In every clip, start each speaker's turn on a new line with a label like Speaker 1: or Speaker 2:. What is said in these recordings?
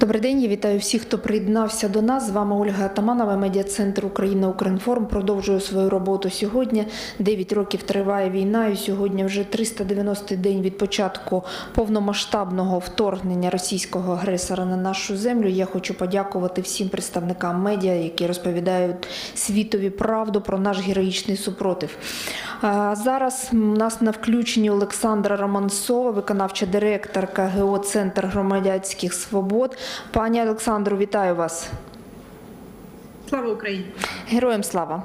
Speaker 1: Добрий день, я вітаю всіх, хто приєднався до нас. З вами Ольга Атаманова, медіа-центр Україна Укрінформ. Продовжує свою роботу сьогодні. 9 років триває війна, і сьогодні вже 390-й день від початку повномасштабного вторгнення російського агресора на нашу землю. Я хочу подякувати всім представникам медіа, які розповідають світові правду про наш героїчний супротив. Зараз у нас на включенні Олександра Романцова, виконавча директорка ГО Центр громадянських свобод. Пані Олександру, вітаю вас.
Speaker 2: Слава Україні!
Speaker 1: Героям слава.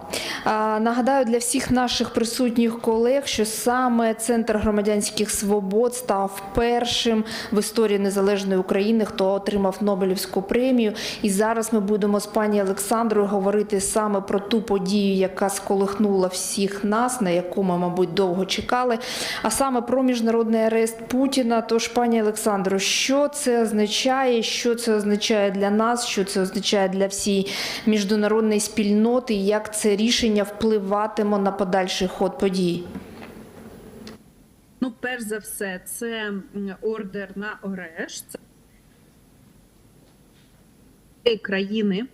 Speaker 1: Нагадаю для всіх наших присутніх колег, що саме Центр громадянських свобод став першим в історії незалежної України, хто отримав Нобелівську премію. І зараз ми будемо з пані Олександрою говорити саме про ту подію, яка сколихнула всіх нас, на яку ми, мабуть, довго чекали. А саме про міжнародний арест Путіна. Тож, пані Олександро, що це означає? Що це означає для нас? Що це означає для всієї міжнародної спільноти? Як це рішення впливатиме на подальший ход подій?
Speaker 2: Ну, перш за все, це ордер на орешт країни,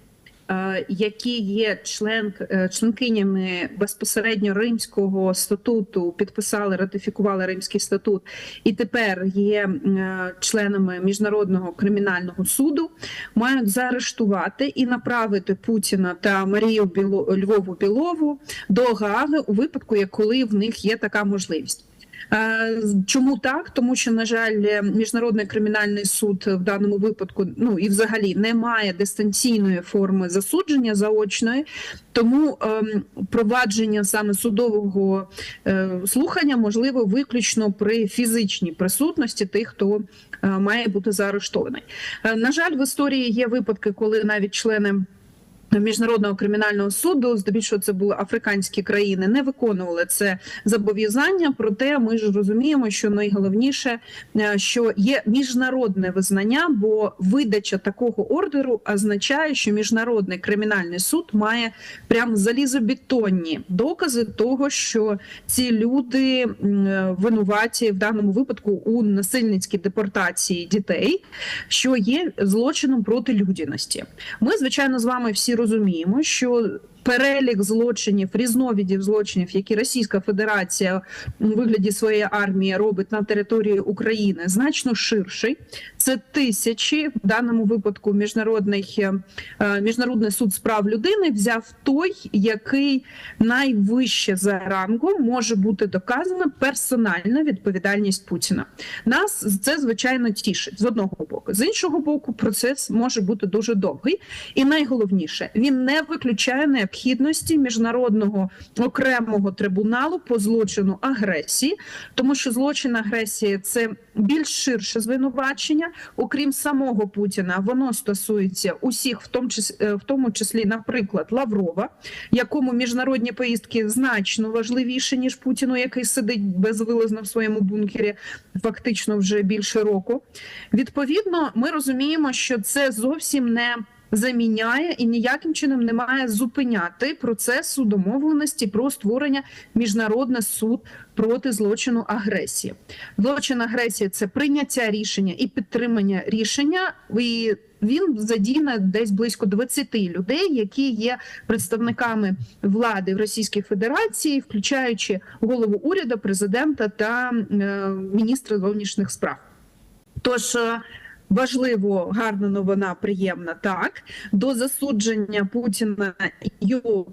Speaker 2: які є член, е, членкинями безпосередньо Римського статуту, підписали, ратифікували Римський статут, і тепер є е, членами міжнародного кримінального суду, мають заарештувати і направити Путіна та Марію Біло, Львову Білову до Гааги у випадку, як коли в них є така можливість. Е, Чому так? Тому що, на жаль, міжнародний кримінальний суд в даному випадку, ну і взагалі немає дистанційної форми засудження заочної, тому ем, провадження саме судового е, слухання можливо виключно при фізичній присутності тих, хто е, має бути заарештований. Е, На жаль, в історії є випадки, коли навіть члени. Міжнародного кримінального суду, здебільшого це були африканські країни, не виконували це зобов'язання. Проте ми ж розуміємо, що найголовніше, е, що є міжнародне визнання, бо видача такого ордеру означає, що міжнародний кримінальний суд має прям залізобетонні докази того, що ці люди е, винуваті в даному випадку у насильницькій депортації дітей, що є злочином проти людяності. Ми, звичайно, з вами всі розуміємо, що перелік злочинів, різновидів злочинів, які Російська Федерація у вигляді своєї армії робить на території України, значно ширший. Це тисячі в даному випадку міжнародний е, міжнародний суд з прав людини взяв той, який найвище за рангом може бути доказана персональна відповідальність Путіна. Нас це звичайно тішить з одного боку. З іншого боку, процес може бути дуже довгий, і найголовніше він не виключає необхідності міжнародного окремого трибуналу по злочину агресії, тому що злочин агресії це більш ширше звинувачення, окрім самого Путіна, воно стосується усіх, в тому числі, в тому числі, наприклад, Лаврова, якому міжнародні поїздки значно важливіші ніж Путіну, який сидить безвилазно в своєму бункері, фактично вже більше року. Відповідно, ми розуміємо, що це зовсім не заміняє і ніяким чином не має зупиняти процесу домовленості про створення міжнародний суд проти злочину агресії. Злочин агресії це прийняття рішення і підтримання рішення. І він задійне десь близько 20 людей, які є представниками влади в Російській Федерації, включаючи голову уряду, президента та е, міністра зовнішніх справ. Тож е, важливо, гарна новина, приємна так. До засудження Путіна його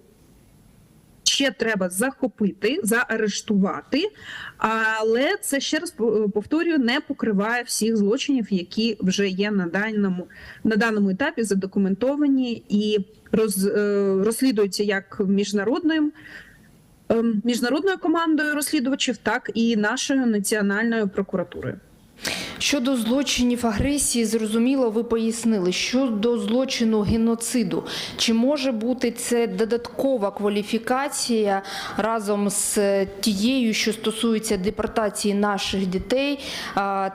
Speaker 2: ще треба захопити, заарештувати, але це ще раз повторюю, не покриває всіх злочинів, які вже є на даному на даному етапі задокументовані і роз, е, розслідуються як міжнародним. ем, Міжнародною командою розслідувачів, так і нашою національною прокуратурою.
Speaker 1: Щодо злочинів агресії, зрозуміло, ви пояснили. Щодо злочину геноциду, чи може бути це додаткова кваліфікація разом з тією, що стосується депортації наших дітей,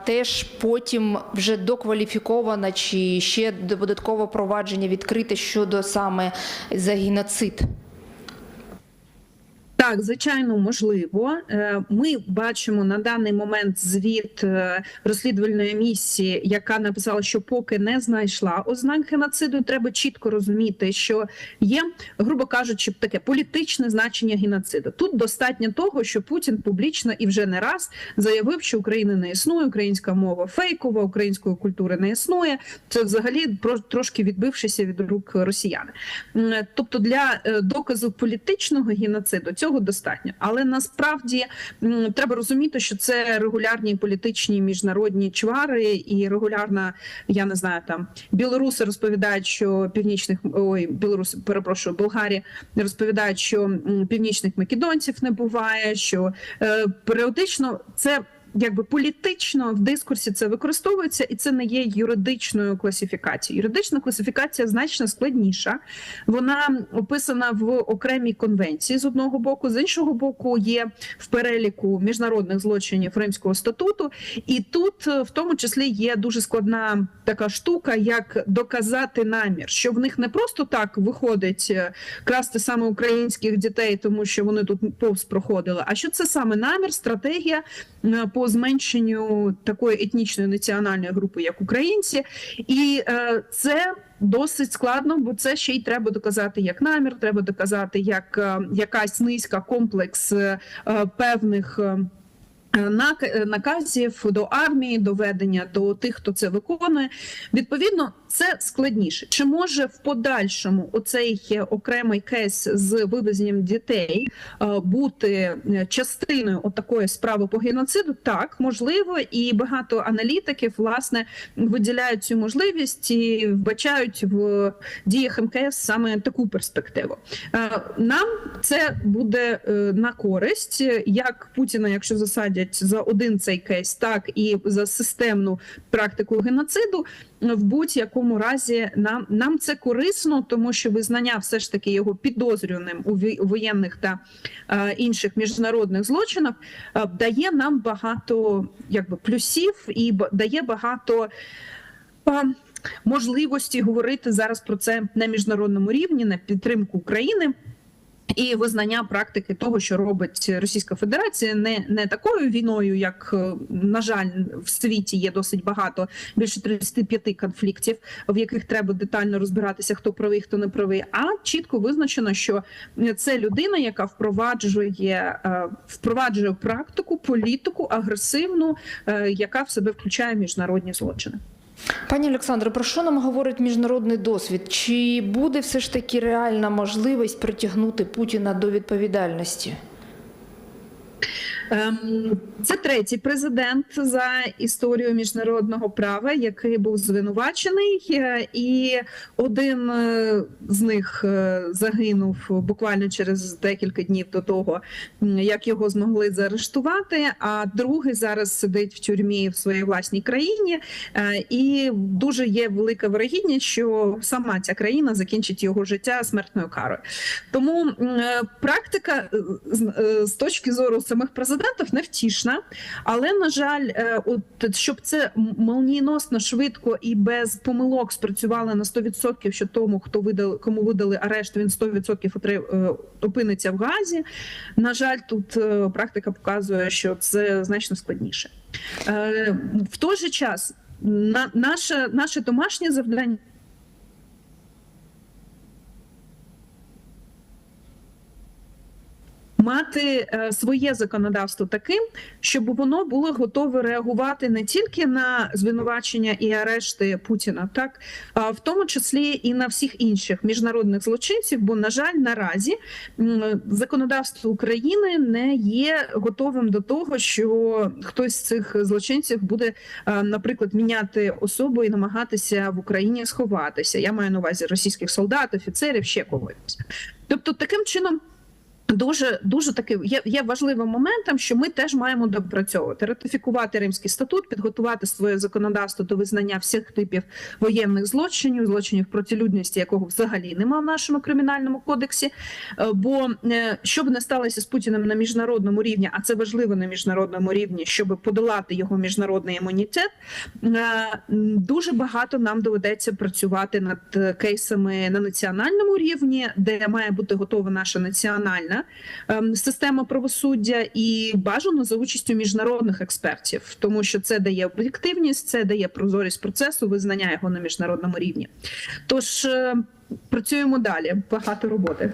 Speaker 1: теж потім вже докваліфікована, чи ще додаткове провадження відкрите щодо саме за геноцид?
Speaker 2: Так, звичайно, можливо. Е, Ми бачимо на даний момент звіт е, розслідувальної місії, яка написала, що поки не знайшла ознак геноциду. Треба чітко розуміти, що є, грубо кажучи, таке політичне значення геноциду. Тут достатньо того, що Путін публічно і вже не раз заявив, що України не існує, українська мова фейкова, української культури не існує. Це взагалі трошки відбившися від рук росіяни. М, Тобто для е, доказу політичного геноциду цього достатньо, але насправді треба розуміти, що це регулярні політичні міжнародні чвари, і регулярна, я не знаю, там білоруси розповідають, що північних ой, білоруси, перепрошую, болгарі розповідають, що північних македонців не буває, що е, періодично це. Якби політично в дискурсі це використовується, і це не є юридичною класифікацією. Юридична класифікація значно складніша. Вона описана в окремій конвенції з одного боку, з іншого боку, є в переліку міжнародних злочинів Римського статуту. І тут, е, в тому числі, є дуже складна така штука, як доказати намір, що в них не просто так виходить е, красти саме українських дітей, тому що вони тут повз проходили, а що це саме намір, стратегія е, по зменшенню такої етнічної національної групи, як українці, і е, це. Досить складно, бо це ще й треба доказати як намір, треба доказати як е, якась низька комплекс е, е, певних. Е, е, наказів до армії, доведення до тих, хто це виконує. Відповідно, це складніше. Чи може в подальшому оцей е, окремий кейс з вивезенням дітей бути частиною такої справи по геноциду? Так, можливо, і багато аналітиків власне виділяють цю можливість і вбачають в діях МКС саме таку перспективу. Нам це буде на користь, як Путіна, якщо засадять за один цей кейс, так і за системну практику геноциду. В будь-якому разі нам нам це корисно, тому що визнання все ж таки його підозрюваним у воєнних та е, інших міжнародних злочинах е, дає нам багато якби плюсів і дає багато. е, Можливості говорити зараз про це на міжнародному рівні на підтримку України і визнання практики того, що робить Російська Федерація, не, не такою війною, як е, на жаль в світі є досить багато більше 35 конфліктів, в яких треба детально розбиратися, хто правий, хто не правий. А чітко визначено, що це людина, яка впроваджує е, впроваджує практику, політику агресивну, е, яка в себе включає міжнародні злочини.
Speaker 1: Пані Олександре, про що нам говорить міжнародний досвід? Чи буде все ж таки реальна можливість притягнути Путіна до відповідальності?
Speaker 2: Ем, Це третій президент за історію міжнародного права, який був звинувачений, е, і один е, з них е, загинув буквально через декілька днів до того, як його змогли заарештувати. А другий зараз сидить в тюрмі в своїй власній країні, і дуже є велика вирогідність, що сама ця країна закінчить його життя смертною карою. Тому практика з точки зору самих президентів невтішна, але на жаль, е, от щоб це молнієносно, швидко і без помилок спрацювало на 100%, що тому, хто видали, кому видали арешт, він 100% отри- е, опиниться в газі. На жаль, тут е, практика показує, що це значно складніше. В той же час на наше, наше домашнє завдання. Мати е, своє законодавство таким, щоб воно було готове реагувати не тільки на звинувачення і арешти Путіна, так а в тому числі і на всіх інших міжнародних злочинців. Бо, на жаль, наразі законодавство України не є готовим до того, що хтось з цих злочинців буде, е, наприклад, міняти особу і намагатися в Україні сховатися. Я маю на увазі російських солдат, офіцерів, ще когось. Тобто, таким чином. Дуже дуже таки є, є важливим моментом, що ми теж маємо допрацьовувати, ратифікувати Римський статут, підготувати своє законодавство до визнання всіх типів воєнних злочинів, злочинів проти людності, якого взагалі немає в нашому кримінальному кодексі. Е, Бо е, що б не сталося з Путіним на міжнародному рівні, а це важливо на міжнародному рівні, щоб подолати його міжнародний імунітет, е, дуже багато нам доведеться працювати над кейсами на національному рівні, де має бути готова наша національна ем, правосуддя і бажано за участю міжнародних експертів, тому що це дає об'єктивність, це дає прозорість процесу, визнання його на міжнародному рівні. Тож е, працюємо далі. Багато роботи.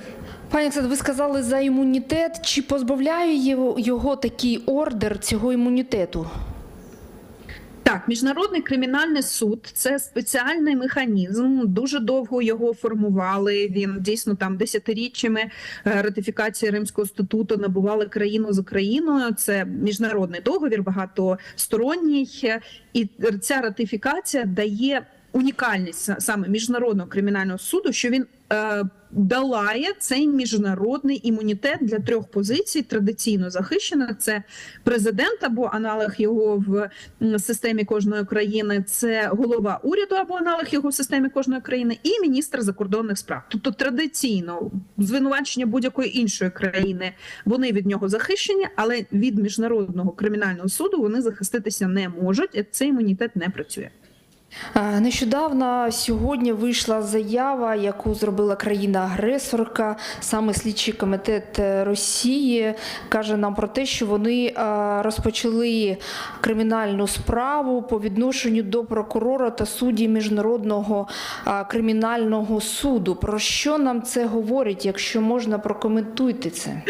Speaker 1: Пані Оксано, ви сказали за імунітет. Чи позбавляє його такий ордер цього імунітету?
Speaker 2: Так, міжнародний кримінальний суд це спеціальний механізм. Дуже довго його формували. Він дійсно там десятиріччями е, ратифікації Римського статуту набували країну за країною. Це міжнародний договір, багатосторонній, і ця ратифікація дає унікальність саме міжнародного кримінального суду, що він е, долає цей міжнародний імунітет для трьох позицій традиційно захищених: це президент або аналог його в системі кожної країни, це голова уряду або аналог його в системі кожної країни, і міністр закордонних справ. Тобто традиційно звинувачення будь-якої іншої країни вони від нього захищені, але від міжнародного кримінального суду вони захиститися не можуть. Цей імунітет не працює.
Speaker 1: Нещодавно сьогодні вийшла заява, яку зробила країна-агресорка. Саме слідчий комітет е, Росії каже нам про те, що вони е, розпочали кримінальну справу по відношенню до прокурора та судді міжнародного е, кримінального суду. Про що нам це говорить? Якщо можна, прокоментуйте це.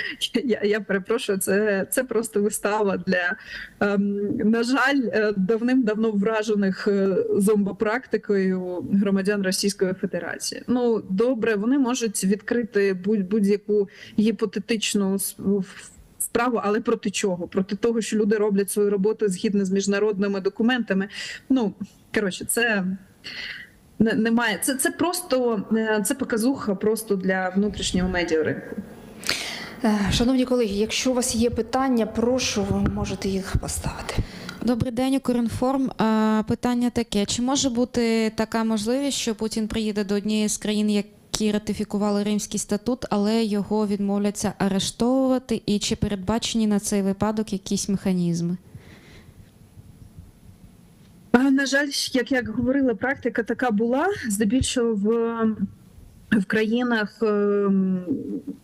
Speaker 2: Я, я перепрошую, це, це просто вистава для, ем, на жаль, е, давним-давно вражених е, зомбопрактикою громадян Російської Федерації. Ну, добре, вони можуть відкрити будь- будь-яку гіпотетичну справу, але проти чого? Проти того, що люди роблять свою роботу згідно з міжнародними документами. Ну, коротше, це. Немає, це, це просто е, це показуха просто для внутрішнього медіаринку.
Speaker 1: Е, Шановні колеги, якщо у вас є питання, прошу, ви можете їх поставити.
Speaker 3: Добрий день, Укрінформ. Питання таке: чи може бути така можливість, що Путін приїде до однієї з країн, які ратифікували Римський статут, але його відмовляться арештовувати? І чи передбачені на цей випадок якісь механізми?
Speaker 2: На жаль, як я говорила, практика така була здебільшого в, в країнах ем,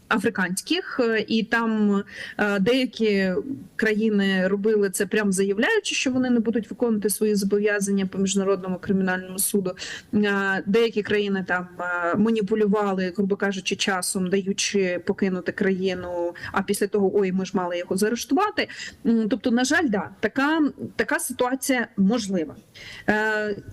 Speaker 2: африканських, е, і там е, деякі країни робили це прямо заявляючи, що вони не будуть виконувати свої зобов'язання по міжнародному кримінальному суду. Е, Деякі країни там маніпулювали, грубо кажучи, часом, даючи покинути країну. А після того ой, ми ж мали його заарештувати. Тобто, на жаль, да, така, така ситуація можлива.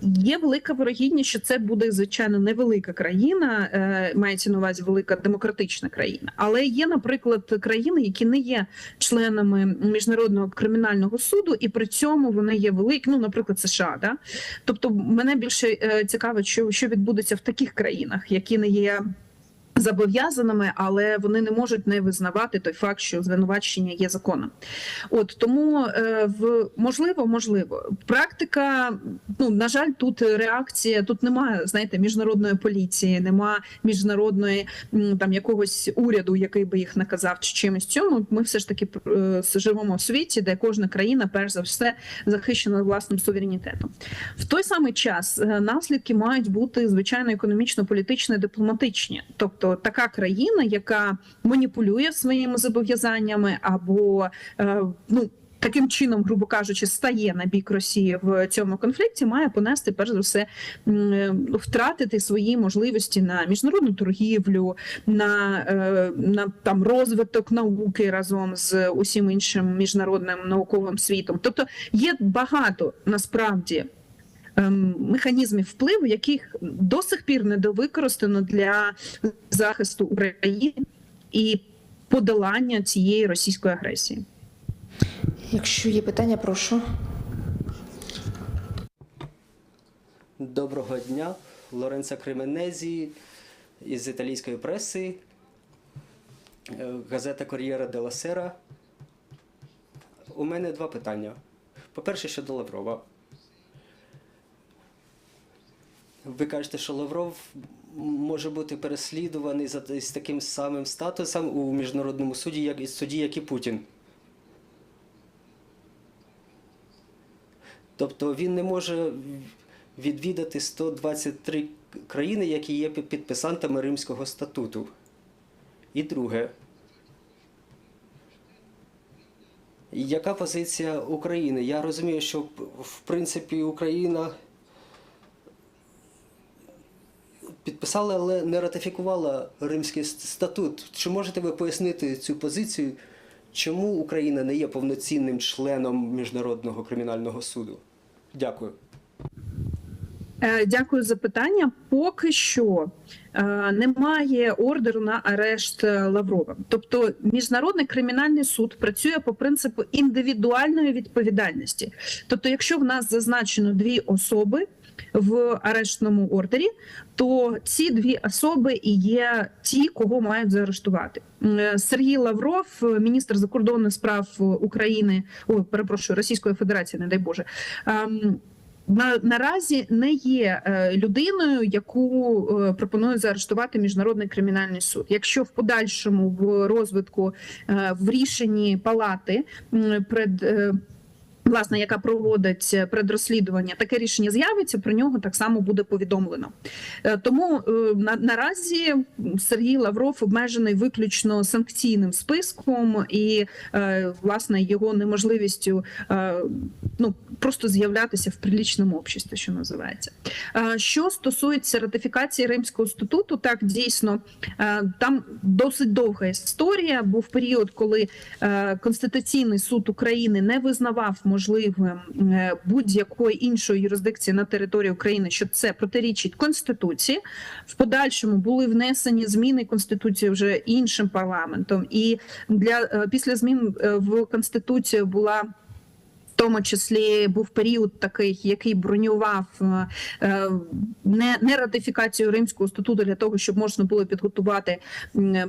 Speaker 2: Є велика вирогідність, що це буде звичайно невелика країна, мається на увазі велика демократична країна. Але є, наприклад, країни, які не є членами міжнародного кримінального суду, і при цьому вони є великі, ну, наприклад, США. Да? Тобто, мене більше цікаво, цікавить, що, що відбудеться в таких країнах, які не є. Зобов'язаними, але вони не можуть не визнавати той факт, що звинувачення є законом. От тому е, в можливо, можливо, практика. Ну на жаль, тут реакція. Тут немає, знаєте, міжнародної поліції, нема міжнародної там якогось уряду, який би їх наказав чи чимось цьому. Ми все ж таки е, живемо в світі, де кожна країна, перш за все, захищена власним суверенітетом. В той самий час е, наслідки мають бути звичайно економічно-політичні, дипломатичні, тобто така країна, яка маніпулює своїми зобов'язаннями, або е, ну. Таким чином, грубо кажучи, стає на бік Росії в цьому конфлікті, має понести перш за все е, втратити свої можливості на міжнародну торгівлю, на, е, на там розвиток науки разом з усім іншим міжнародним науковим світом. Тобто є багато насправді механізмів впливу, яких до сих пір не довикористано для захисту України і подолання цієї російської агресії.
Speaker 1: Якщо є питання, прошу.
Speaker 4: Доброго дня, Лоренцо Кременезі із італійської преси, е, газета Кор'єра де Сера. У мене два питання. По-перше, щодо Лаврова. Ви кажете, що Лавров може бути переслідуваний за з таким самим статусом у міжнародному суді, як суді, як і Путін. Тобто він не може відвідати 123 країни, які є підписантами Римського статуту? І друге. Яка позиція України? Я розумію, що в принципі Україна підписала, але не ратифікувала Римський статут. Чи можете ви пояснити цю позицію? Чому Україна не є повноцінним членом Міжнародного кримінального суду? Дякую.
Speaker 2: Е, Дякую за питання. Поки що е, немає ордеру на арешт е, Лаврова. Тобто, міжнародний кримінальний суд працює по принципу індивідуальної відповідальності. Тобто, якщо в нас зазначено дві особи в арештному ордері, то ці дві особи і є ті, кого мають заарештувати. Е, Сергій Лавров, е, міністр закордонних справ України, ой, перепрошую, Російської Федерації, не дай Боже. на, наразі не є е, людиною, яку пропонує заарештувати міжнародний кримінальний суд. Якщо в подальшому в розвитку в рішенні палати пред Власне, яка проводить е, предрозслідування, таке рішення з'явиться, про нього так само буде повідомлено. Е, Тому е, на, наразі Сергій Лавров обмежений виключно санкційним списком і власне його неможливістю ну просто з'являтися в прилічному обществі, що називається. Що стосується ратифікації Римського статуту, так дійсно там досить довга історія. Був період, коли Конституційний суд України не визнавав можливим е, будь-якої іншої юрисдикції на території України, що це протирічить конституції. В подальшому були внесені зміни конституції вже іншим парламентом, і для е, після змін е, в конституцію була. Тому числі був період такий, який бронював е, е, не, не ратифікацію Римського статуту для того, щоб можна було підготувати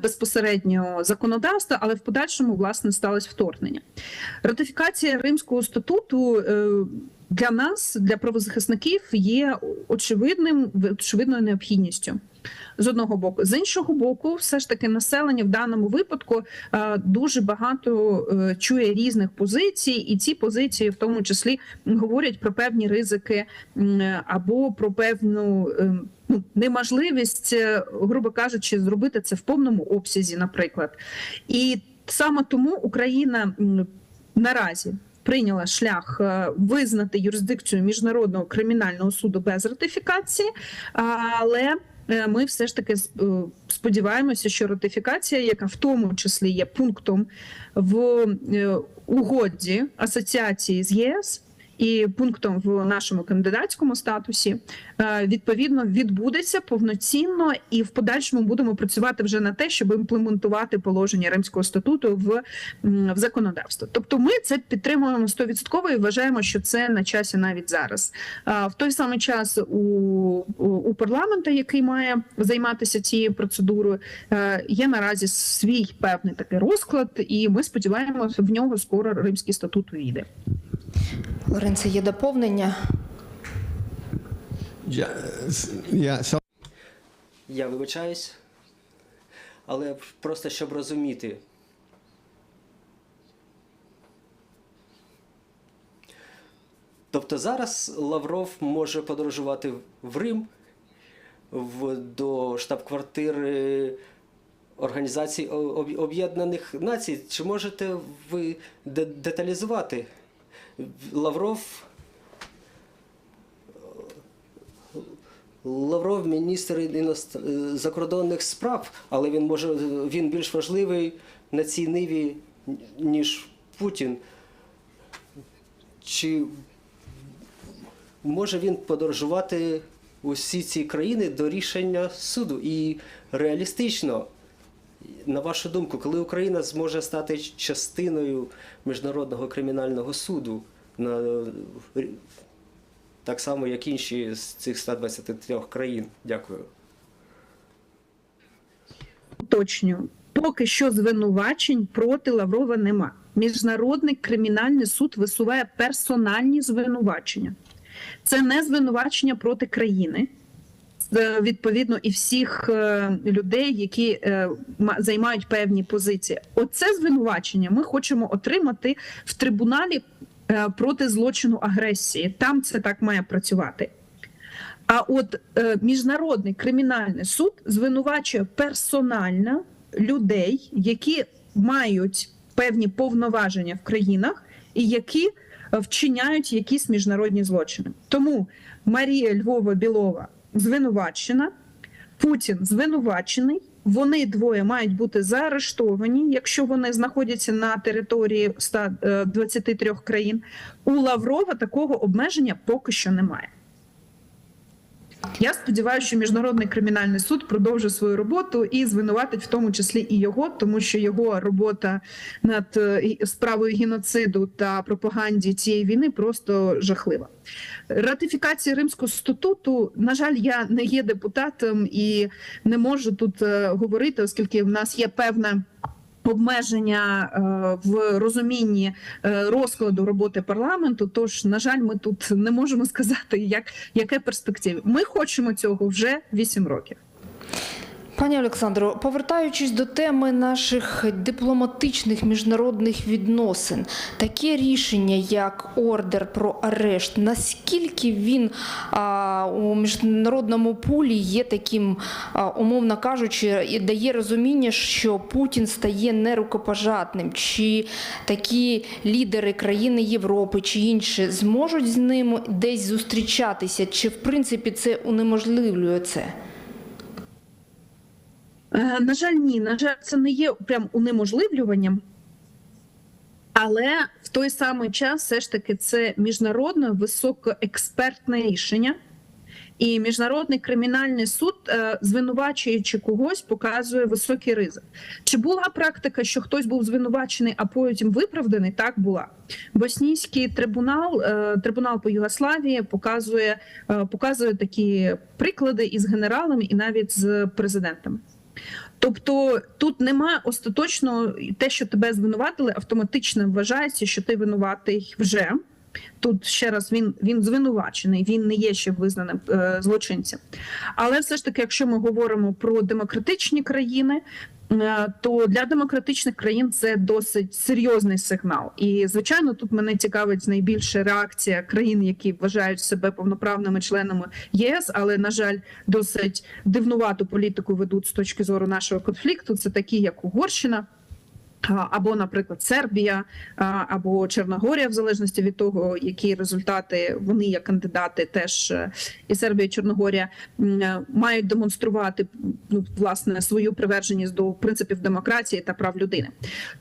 Speaker 2: безпосередньо законодавство, але в подальшому власне сталося вторгнення. Ратифікація Римського статуту е, для нас, для правозахисників, є очевидним очевидною необхідністю. З одного боку, з іншого боку, все ж таки населення в даному випадку е, дуже багато е, чує різних позицій, і ці позиції, в тому числі, говорять про певні ризики або про певну е, ну, неможливість, грубо кажучи, зробити це в повному обсязі, наприклад. І саме тому Україна наразі. Прийняла шлях е, визнати юрисдикцію міжнародного кримінального суду без ратифікації, але е, ми все ж таки е, сподіваємося, що ратифікація, яка в тому числі є пунктом в угоді асоціації з ЄС. І пунктом в нашому кандидатському статусі е, відповідно відбудеться повноцінно, і в подальшому будемо працювати вже на те, щоб імплементувати положення Римського статуту в, в законодавство. Тобто, ми це підтримуємо 100% і вважаємо, що це на часі навіть зараз. В той самий час у, у, у парламента, який має займатися цією процедурою, е, є наразі свій певний такий розклад, і ми сподіваємося, в нього скоро Римський статут увійде.
Speaker 1: Лоренце, є доповнення?
Speaker 5: Yeah. So
Speaker 4: Я вибачаюсь, але просто щоб розуміти. Тобто зараз Лавров може подорожувати в Рим в, до штаб-квартири Організації Об'єднаних Націй. Чи можете ви деталізувати? Лавров Лавров міністр іност- закордонних справ, але він може він більш важливий на цій ниві, ніж Путін. Чи може він подорожувати усі ці країни до рішення суду? І реалістично, на вашу думку, коли Україна зможе стати частиною Міжнародного кримінального суду на так само, як інші з цих 123 країн. Дякую.
Speaker 2: Уточнюю, поки що звинувачень проти Лаврова нема. Міжнародний кримінальний суд висуває персональні звинувачення. Це не звинувачення проти країни. Це, Відповідно, і всіх е, людей, які е, ма- займають певні позиції. Оце звинувачення ми хочемо отримати в трибуналі е, проти злочину агресії. Там це так має працювати. А от е, міжнародний кримінальний суд звинувачує персонально людей, які мають певні повноваження в країнах і які е, вчиняють якісь міжнародні злочини. Тому Марія Львова Білова звинувачена, Путін звинувачений. Вони двоє мають бути заарештовані, якщо вони знаходяться на території 123 країн. У Лаврова такого обмеження поки що немає. Я сподіваюся, що міжнародний кримінальний суд продовжить свою роботу і звинуватить в тому числі і його, тому що його робота над е, справою геноциду та пропаганді цієї війни просто жахлива. Ратифікація Римського статуту, на жаль, я не є депутатом і не можу тут е, говорити, оскільки в нас є певна. Обмеження е, в розумінні е, розкладу роботи парламенту. Тож, на жаль, ми тут не можемо сказати, як яке перспективи. Ми хочемо цього вже 8 років.
Speaker 1: Пані Олександро, повертаючись до теми наших дипломатичних міжнародних відносин, таке рішення, як ордер про арешт, наскільки він а, у міжнародному пулі є таким, а, умовно кажучи, і дає розуміння, що Путін стає нерукопожатним, чи такі лідери країни Європи чи інші зможуть з ним десь зустрічатися, чи в принципі це унеможливлює це?
Speaker 2: Е, На жаль, ні. На жаль, це не є прям унеможливлюванням. Але в той самий час все ж таки це міжнародне високоекспертне рішення. І міжнародний кримінальний суд, е, звинувачуючи когось, показує високий ризик. Чи була практика, що хтось був звинувачений, а потім виправданий? Так була. Боснійський трибунал, е, трибунал по Югославії показує, показує такі приклади із генералами і навіть з президентами. Тобто тут немає остаточно те, що тебе звинуватили, автоматично вважається, що ти винуватий вже. Тут ще раз він він звинувачений, він не є ще визнаним е, злочинцем. Але все ж таки, якщо ми говоримо про демократичні країни, то для демократичних країн це досить серйозний сигнал. І звичайно, тут мене цікавить найбільше реакція країн, які вважають себе повноправними членами ЄС, але на жаль, досить дивнувату політику ведуть з точки зору нашого конфлікту. Це такі, як Угорщина. Або, наприклад, Сербія або Чорногорія, в залежності від того, які результати вони як кандидати, теж е, і Сербія, і Чорногорія е, мають демонструвати ну, власне свою приверженість до принципів демократії та прав людини.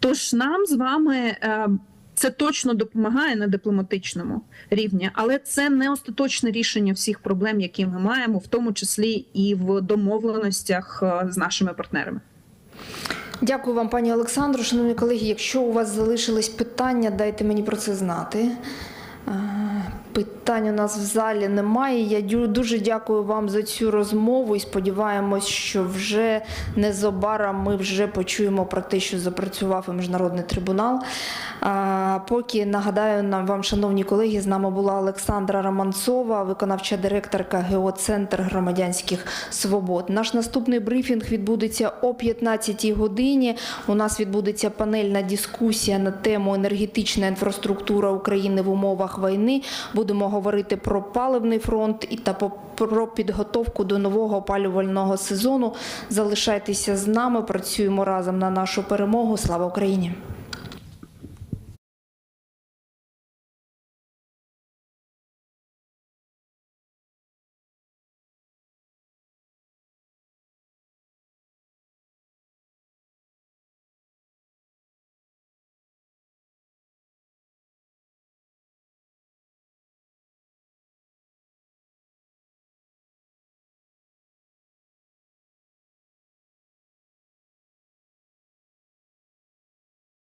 Speaker 2: Тож нам з вами. е, Це точно допомагає на дипломатичному рівні, але це не остаточне рішення всіх проблем, які ми маємо, в тому числі і в домовленостях з нашими партнерами.
Speaker 1: Дякую вам, пані Олександру. Шановні колеги, якщо у вас залишились питання, дайте мені про це знати. Питань у нас в залі немає. Я дуже дякую вам за цю розмову і сподіваємось, що вже незабаром ми вже почуємо про те, що запрацював міжнародний трибунал. А, Поки нагадаю нам вам, шановні колеги, з нами була Олександра Романцова, виконавча директорка Геоцентр громадянських свобод. Наш наступний брифінг відбудеться о 15 годині. У нас відбудеться панельна дискусія на тему енергетична інфраструктура України в умовах війни. Будемо говорити про паливний фронт і та про підготовку до нового опалювального сезону. Залишайтеся з нами, працюємо разом на нашу перемогу. Слава Україні!